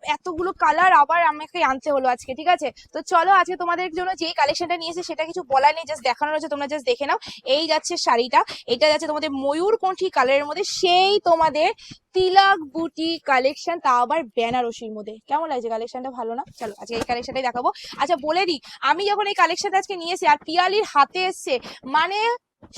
বাপ এতগুলো কালার আবার আমাকে আনতে হলো আজকে, ঠিক আছে? তো চলো আজকে তোমাদের জন্য যে কালেকশনটা নিয়েছে সেটা কিছু বলার নেই জাস্ট দেখানোর হচ্ছে তোমরা জাস্ট দেখে নাও। এই যাচ্ছে শাড়িটা, এটা যাচ্ছে তোমাদের ময়ূর ময়ূরকণ্ঠী কালারের মধ্যে, সেই তোমাদের তিলক বুটি কালেকশন তা আবার বেনারসির মধ্যে। কেমন লাগছে কালেকশনটা ভালো না? চলো আজকে এই কালেকশনটাই দেখাবো। আচ্ছা বলে দিই, আমি যখন এই কালেকশনটা আজকে নিয়েছি আর পিয়ালির হাতে এসছে মানে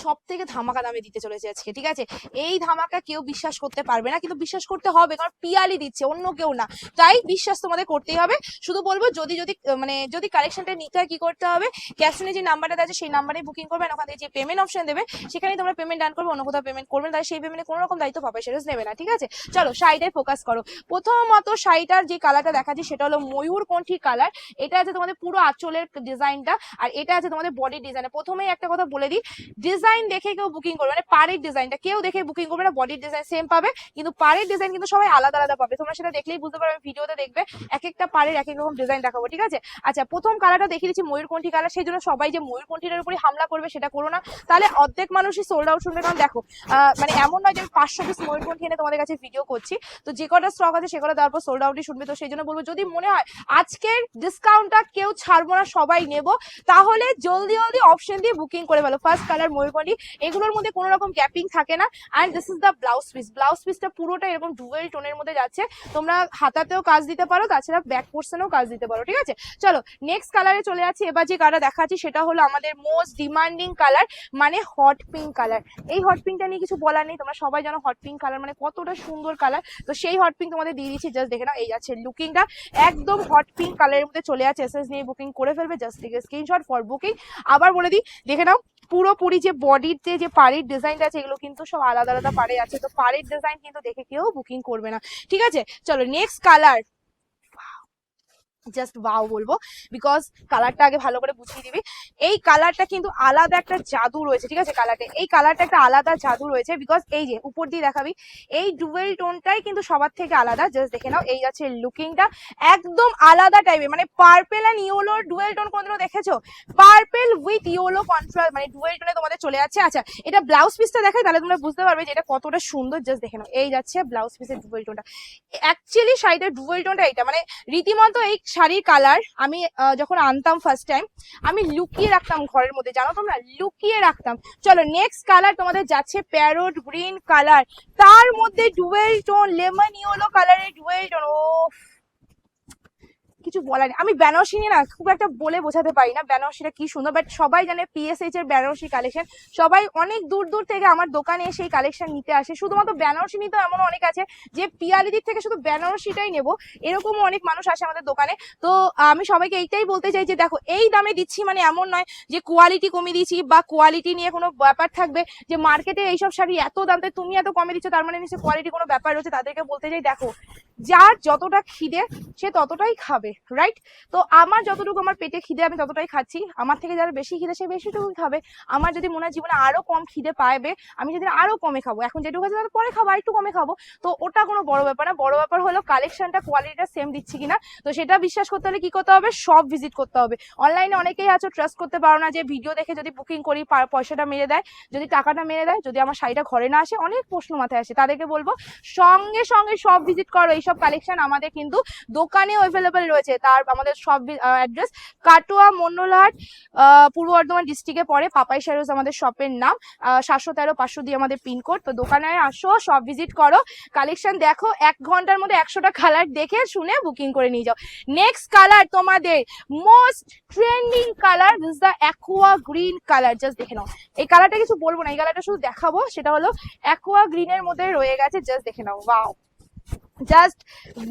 সব থেকে ধামাকা দামে দিতে চলেছে আজকে, ঠিক আছে? এই ধামাকা কেউ বিশ্বাস করতে পারবে না, কিন্তু বিশ্বাস করতে হবে, কারণ পিয়ালি দিচ্ছে, অন্য কেউ না। তাই বিশ্বাস তোমাদের করতেই হবে। শুধু বলব, যদি যদি মানে যদি কালেকশনটা নিতে হয়, কি করতে হবে? ক্যাশনে যে নাম্বারটা আছে, সেই নাম্বারে বুকিং করবেন ওখান থেকে যে পেমেন্ট অপশন দেবে সেখানে তোমরা পেমেন্ট ডান করবে, অন্য কোথাও পেমেন্ট করবে তাই সেই পেমেন্টে কোনো রকম দায়িত্ব পাবে সেটা নেবে না, ঠিক আছে? চলো, শাড়িটাই ফোকাস করো। প্রথমত শাড়িটার যে কালারটা দেখাচ্ছি, সেটা হলো ময়ূরকণ্ঠী কালার এটা আছে তোমাদের পুরো আঁচলের ডিজাইনটা আর এটা আছে তোমাদের বডি ডিজাইন প্রথমেই একটা কথা বলে দিই ডিজাইন দেখে কেউ বুকিং করবে মানে পাড়ের ডিজাইনটা কেউ দেখে বুকিং করবে না বডির ডিজাইন সেম পাবে, কিন্তু পাড়ের ডিজাইন কিন্তু সবাই আলাদা আলাদা পাবে। তোমরা সেটা দেখলেই বুঝতে পারবে, ভিডিওতে দেখবে এক একটা পাড়ের এক এক রকম ডিজাইন দেখাবো, ঠিক আছে? আচ্ছা প্রথম কালারটা দেখিয়ে দিচ্ছি, ময়ূরকণ্ঠী কালার সেই জন্য সবাই যে ময়ূরকণ্ঠীর উপরে হামলা করবে সেটা করো না। তাহলে অর্ধেক মানুষই সোল্ড আউট শুনবে, কারণ দেখো মানে এমন নয় যে আমি পাঁচশো পিস ময়ূরকণ্ঠী এনে তোমাদের কাছে ভিডিও করছি। তো যে কটা স্টক আছে সে কটা দেওয়ার পর সোল্ড আউটই শুনবে। তো সেই জন্য বলব, যদি মনে হয় আজকের ডিসকাউন্টটা কেউ ছাড়বো না, সবাই নেব, তাহলে জলদি জলদি অপশন দিয়ে বুকিং করে ফেলো। ফার্স্ট কালার ময়ূরকণ্ঠী এগুলোর মধ্যে কোনো রকম গ্যাপিং থাকে না। And this is the blouse piece blouse পিসটা পুরোটা এরকম ডুয়েল টোনের মধ্যে যাচ্ছে। তোমরা হাতাতেও কাজ দিতে পারো, তাছাড়া ব্যাক পোর্শনেও কাজ দিতে পারো, ঠিক আছে? চলো নেক্সট কালারে চলে যাচ্ছি। এবার যে কালার দেখাচ্ছি, সেটা হলো আমাদের মোস্ট ডিমান্ডিং কালার মানে হট পিঙ্ক কালার এই হট পিঙ্কটা নিয়ে কিছু বলার নেই, তোমরা সবাই জানো হট পিঙ্ক কালার মানে কতটা সুন্দর কালার তো সেই হট পিঙ্ক তোমাদের দিয়ে দিচ্ছি জাস্ট দেখে নাও, এই যাচ্ছে লুকিংটা একদম হট পিঙ্ক কালারের মধ্যে চলে যাচ্ছে এসএস নিয়ে বুকিং করে ফেলবে জাস্ট থেকে স্ক্রিনশট ফর বুকিং আবার বলে দিই, দেখে নাও, পুরোপুরি যে বডির যে যে পাড়ির ডিজাইনটা আছে, এগুলো কিন্তু সব আলাদা আলাদা পাড়ে আছে। তো পাড়ির ডিজাইন কিন্তু দেখে কেউ বুকিং করবে না। ঠিক আছে? চলো নেক্সট কালার জাস্ট ওয়াও বলব। বিকজ কালারটা আগে ভালো করে বুঝিয়ে দিবি। এই কালারটা কিন্তু আলাদা একটা জাদু রয়েছে, ঠিক আছে কালারটা এই কালারটা একটা আলাদা জাদু রয়েছে বিকজ এই যে, উপর দিয়ে দেখাবি, এই ডুয়েল টোনটাই কিন্তু সবার থেকে আলাদা। জাস্ট দেখে নাও, এই যাচ্ছে লুকিংটা একদম আলাদা টাইপের মানে পার্পেল অ্যান্ড ইয়েলোর ডুয়েল টোন কোনদিনও দেখেছ? পার্পেল উইথ ইয়েলো কন্ট্রাস্ট মানে ডুয়েল টোনে তোমাদের চলে যাচ্ছে। আচ্ছা এটা ব্লাউজ পিসটা দেখাই, তাহলে তোমরা বুঝতে পারবে যে এটা কতটা সুন্দর। জাস্ট দেখে নাও, এই যাচ্ছে ব্লাউজ পিসের ডুয়েল টোনটা অ্যাকচুয়ালি শাড়িটার ডুয়েল টোনটা এটা মানে রীতিমতো এই শাড়ির কালার আমি যখন আনতাম ফার্স্ট টাইম আমি লুকিয়ে রাখতাম ঘরের মধ্যে, জানো তোমরা? লুকিয়ে রাখতাম। চলো নেক্সট কালার তোমাদের যাচ্ছে প্যারোট গ্রিন কালার তার মধ্যে ডুয়েল টোন লেমন ইয়েলো কালারের ডুয়েল টোন ও কিছু বলার আমি বেনারসি নিয়ে না খুব একটা বলে বোঝাতে পারি না বেনারসিটা কি সুন্দর বাট সবাই জানে পিএসএইচ এর বেনারসি কালেকশন সবাই অনেক দূর দূর থেকে আমার দোকানে এসে এই কালেকশন নিতে আসে। শুধুমাত্র বেনারসি নিতে এমন অনেক আছে যে পিয়ালি দিক থেকে শুধু বেনারসিটাই নেব, এরকমও অনেক মানুষ আসে আমাদের দোকানে। তো আমি সবাইকে এইটাই বলতে চাই যে দেখো, এই দামে দিচ্ছি মানে এমন নয় যে কোয়ালিটি কমিয়ে দিচ্ছি বা কোয়ালিটি নিয়ে কোনো ব্যাপার থাকবে, যে মার্কেটে এইসব শাড়ি এত দাম তাই তুমি এত কমে দিচ্ছ, তার মানে নিশ্চয়ই কোয়ালিটি কোনো ব্যাপার রয়েছে। তাদেরকে বলতে চাই, দেখো, যার যতটা খিদে সে ততটাই খাবে। রাইট তো আমার যতটুকু আমার পেটে খিদে, আমি ততটাই খাচ্ছি। আমার থেকে যারা বেশি খিদে, সে বেশিটুকুই খাবে। আমার যদি মনে হয় জীবনে আরও কম খিদে পাইবে আমি যদি আরও কমে খাব। এখন যেটুকু আছে তার পরে খাব আর একটু কমে খাব। তো ওটা কোনো বড় ব্যাপার না। বড় ব্যাপার হলো কালেকশনটা কোয়ালিটিটা সেম দিচ্ছি কিনা। তো সেটা বিশ্বাস করতে হলে কি করতে হবে? সব ভিজিট করতে হবে। অনলাইনে অনেকেই আছো ট্রাস্ট করতে পারো না যে ভিডিও দেখে যদি বুকিং করি পয়সাটা মেরে দেয়, যদি টাকাটা মেরে দেয়, যদি আমার শাড়িটা ঘরে না আসে, অনেক প্রশ্ন মাথায় আসে। তাদেরকে বলব, সঙ্গে সঙ্গে সব ভিজিট করো। এইসব কালেকশন আমাদের কিন্তু দোকানেও অ্যাভেলেবেল রয়েছে। তার আমাদের সব অ্যাড্রেস কাটোয়া মন্ডলহাট পূর্ব বর্ধমান ডিস্ট্রিক্টে পড়ে। পাপাই শারুস আমাদের শপের নাম। সাতশো তেরো, পাঁচশো দিয়ে আমাদের পিনকোড তো দোকানে আসো সব ভিজিট করো। কালেকশন দেখো, এক ঘণ্টার মধ্যে একশোটা কালার দেখে শুনে বুকিং করে নিয়ে যাও। নেক্সট কালার তোমাদের most trending colour this the aqua green colour just দেখে নাও। এই কালারটা কিছু বলব না, এই কালারটা শুধু দেখাবো, সেটা হলো অ্যাকোয়া গ্রিনের মধ্যে রয়ে গেছে জাস্ট দেখে নাও। ওয়াও জাস্ট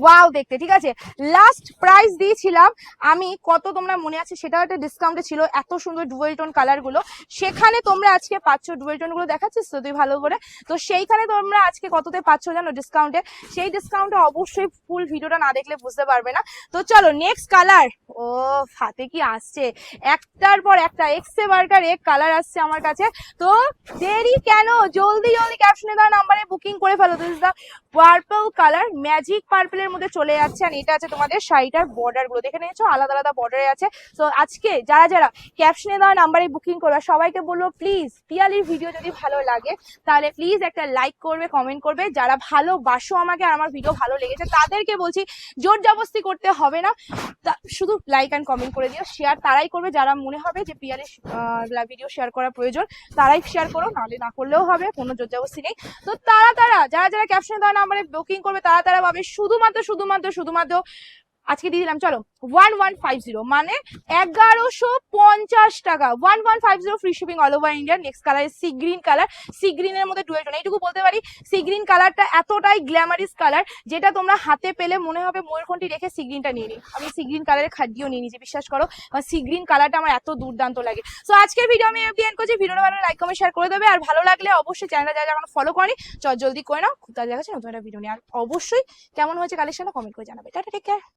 ওয়াও দেখতে, ঠিক আছে? লাস্ট প্রাইস দিয়েছিলাম, আমি কত তোমরা মনে আছে? সেটাও একটা ডিসকাউন্টে ছিল, এত সুন্দর ডুয়েল টোন কালারগুলো। সেখানে তোমরা আজকে পাচ্ছ ডুয়েল টোনগুলো দেখাচ্ছিস তো তুই ভালো করে। তো সেইখানে তোমরা আজকে কততে পাচ্ছ জানো ডিসকাউন্টে সেই ডিসকাউন্টে অবশ্যই ফুল ভিডিওটা না দেখলে বুঝতে পারবে না। তো চলো নেক্সট কালার ও হাতে কি আসছে? একটার পর একটা এক্সে বার্কার এক কালার আসছে আমার কাছে। তো দেরি কেন? জলদি জলদি ক্যাপশনে দেওয়া নাম্বারে বুকিং করে ফেলো। This the purple colour magic পার্পেলের মধ্যে চলে যাচ্ছে আর এটা আছে তোমাদের শাড়িটার বর্ডারগুলো। দেখে নিয়েছো? আলাদা আলাদা বর্ডারে আছে। তো আজকে যারা যারা ক্যাপশনে দেওয়া নাম্বারে বুকিং করবে, সবাইকে বলব প্লিজ পিয়ালির ভিডিও যদি ভালো লাগে, তাহলে প্লিজ একটা লাইক করবে কমেন্ট করবে। যারা ভালোবাসো আমাকে, আর আমার ভিডিও ভালো লেগেছে, তাদেরকে বলছি, জোর জবস্তি করতে হবে না। শুধু লাইক অ্যান্ড কমেন্ট করে দিও। শেয়ার তারাই করবে, যারা মনে হবে যে পিয়ারের ভিডিও শেয়ার করা প্রয়োজন, তারাই শেয়ার করো, নাহলে না করলেও হবে, কোনো জোর জবস্তি নেই। তো তারা তারা, যারা যারা ক্যাপশনে দেওয়া নাম্বারে বুকিং করবে, তারা তারা পাবে শুধুমাত্র শুধুমাত্র শুধুমাত্র আজকে দিয়ে দিলাম, চলো ওয়ান ওয়ান ফাইভ জিরো মানে এগারোশো পঞ্চাশ টাকা। One one five zero free shipping all over India next colour sea green colour sea গ্রিনের মধ্যে টোন এইটুকু বলতে পারি? সি গ্রিন কালারটা এতটাই গ্ল্যামারিস কালার যেটা তোমরা হাতে পেলে মনে হবে ময়ূরকণ্ঠী রেখে সি গ্রিনটা নিয়ে নিই আমি সি গ্রিন কালারের খাদ্যও নিয়ে নিয়েছি, বিশ্বাস করো। সি গ্রিন কালারটা আমার এত দুর্দান্ত লাগে। সো আজকের ভিডিও আমি এন্ড করছি। ভিডিওটা ভালো লাইক কমেন্ট শেয়ার করে দেবে। আর ভালো লাগলে অবশ্যই চ্যানেলটা যারা এখন ফলো করি চল জলদি করে নাও। খুব তাড়াতাড়ি দেখাচ্ছে, নতুন একটা ভিডিও নিয়ে। আর অবশ্যই কেমন হয়েছে কালেকশনটা কমেন্ট করে জানাবে। Tata take care